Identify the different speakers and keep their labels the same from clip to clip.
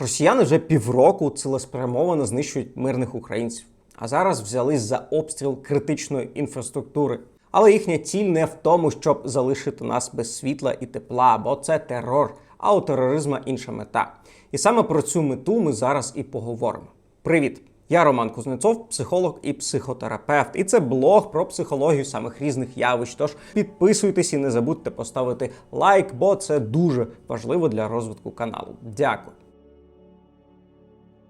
Speaker 1: Росіяни вже півроку цілеспрямовано знищують мирних українців, а зараз взялись за обстріл критичної інфраструктури. Але їхня ціль не в тому, щоб залишити нас без світла і тепла, бо це терор, а у тероризма інша мета. І саме про цю мету ми зараз і поговоримо. Привіт! Я Роман Кузнецов, психолог і психотерапевт. І це блог про психологію самих різних явищ. Тож підписуйтесь і не забудьте поставити лайк, бо це дуже важливо для розвитку каналу. Дякую.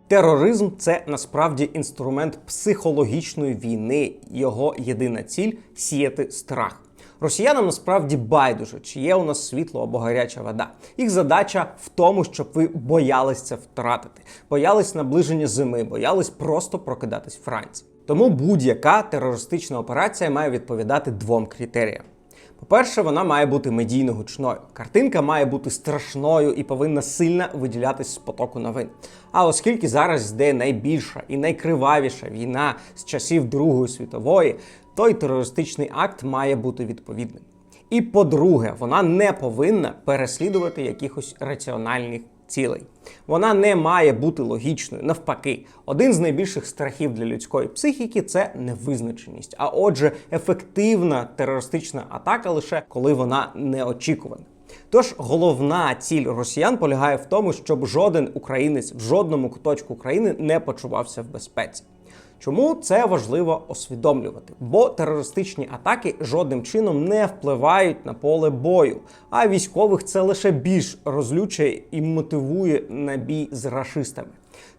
Speaker 1: Тероризм це насправді інструмент психологічної війни. Його єдина ціль сіяти страх. Росіянам насправді байдуже, чи є у нас світло або гаряча вода. Їх задача в тому, щоб ви боялись це втратити, боялись наближення зими, боялись просто прокидатись вранці. Тому будь-яка терористична операція має відповідати двом критеріям. По-перше, вона має бути медійно гучною. Картинка має бути страшною і повинна сильно виділятись з потоку новин. А оскільки зараз йде найбільша і найкривавіша війна з часів Другої світової, той терористичний акт має бути відповідним. І по-друге, вона не повинна переслідувати якихось раціональних цілей. Вона не має бути логічною. Навпаки, один з найбільших страхів для людської психіки це невизначеність. А отже, ефективна терористична атака лише коли вона неочікувана. Тож головна ціль росіян полягає в тому, щоб жоден українець в жодному куточку країни не почувався в безпеці. Чому це важливо усвідомлювати? Бо терористичні атаки жодним чином не впливають на поле бою, а військових це лише більш розлючує і мотивує на бій з рашистами.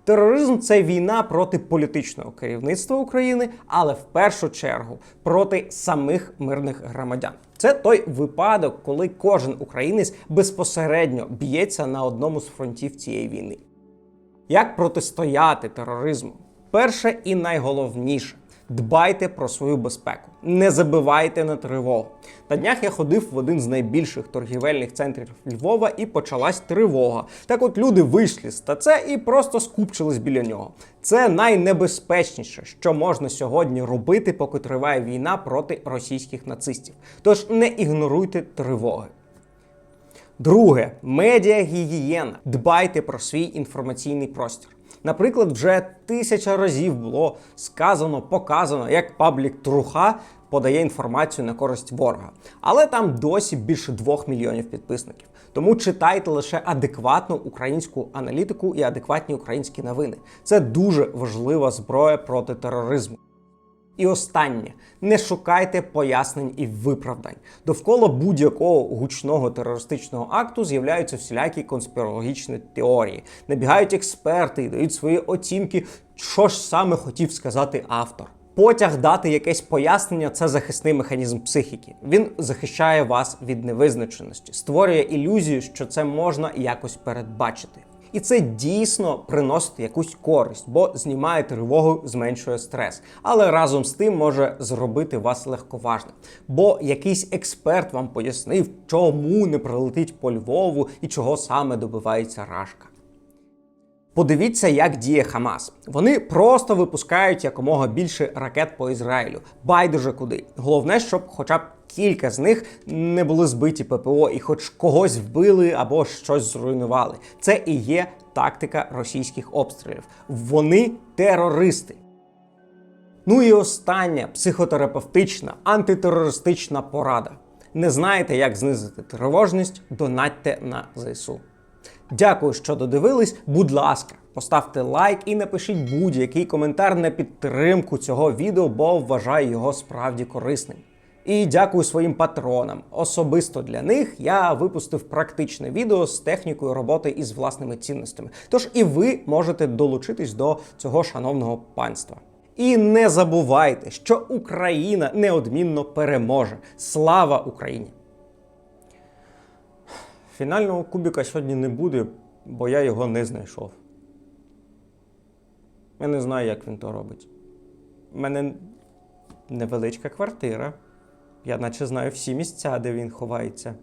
Speaker 1: Тероризм це війна проти політичного керівництва України, але в першу чергу проти самих мирних громадян. Це той випадок, коли кожен українець безпосередньо б'ється на одному з фронтів цієї війни. Як протистояти тероризму? Перше і найголовніше дбайте про свою безпеку, не забивайте на тривогу. На днях я ходив в один з найбільших торгівельних центрів Львова і почалась тривога. Так от люди вийшли з ТЦ і просто скупчились біля нього. Це найнебезпечніше, що можна сьогодні робити, поки триває війна проти російських нацистів. Тож не ігноруйте тривоги. Друге медіагігієна. Дбайте про свій інформаційний простір. Наприклад, вже тисяча разів було сказано, показано, як паблік Труха подає інформацію на користь ворога. Але там досі більше двох мільйонів підписників. Тому читайте лише адекватну українську аналітику і адекватні українські новини. Це дуже важлива зброя проти тероризму. І останнє не шукайте пояснень і виправдань. Довкола будь-якого гучного терористичного акту з'являються всілякі конспірологічні теорії. Набігають експерти і дають свої оцінки, що ж саме хотів сказати автор. Потяг дати якесь пояснення це захисний механізм психіки. Він захищає вас від невизначеності, створює ілюзію, що це можна якось передбачити. І це дійсно приносить якусь користь, бо знімає тривогу, зменшує стрес. Але разом з тим може зробити вас легковажним. Бо якийсь експерт вам пояснив, чому не прилетить по Львову і чого саме добивається Рашка. Подивіться, як діє Хамас. Вони просто випускають якомога більше ракет по Ізраїлю. Байдуже куди. Головне, щоб хоча б кілька з них не були збиті ППО і хоч когось вбили або щось зруйнували. Це і є тактика російських обстрілів. Вони терористи. Ну і остання психотерапевтична антитерористична порада. Не знаєте, як знизити тривожність? Донатьте на ЗСУ. Дякую, що додивились. Будь ласка, поставте лайк і напишіть будь-який коментар на підтримку цього відео, бо вважаю його справді корисним. І дякую своїм патронам. Особисто для них я випустив практичне відео з технікою роботи із власними цінностями. Тож і ви можете долучитись до цього шановного панства. І не забувайте, що Україна неодмінно переможе. Слава Україні! Фінального кубіка сьогодні не буде, бо я його не знайшов. Я не знаю, як він то робить. У мене невеличка квартира. Я наче знаю всі місця, де він ховається.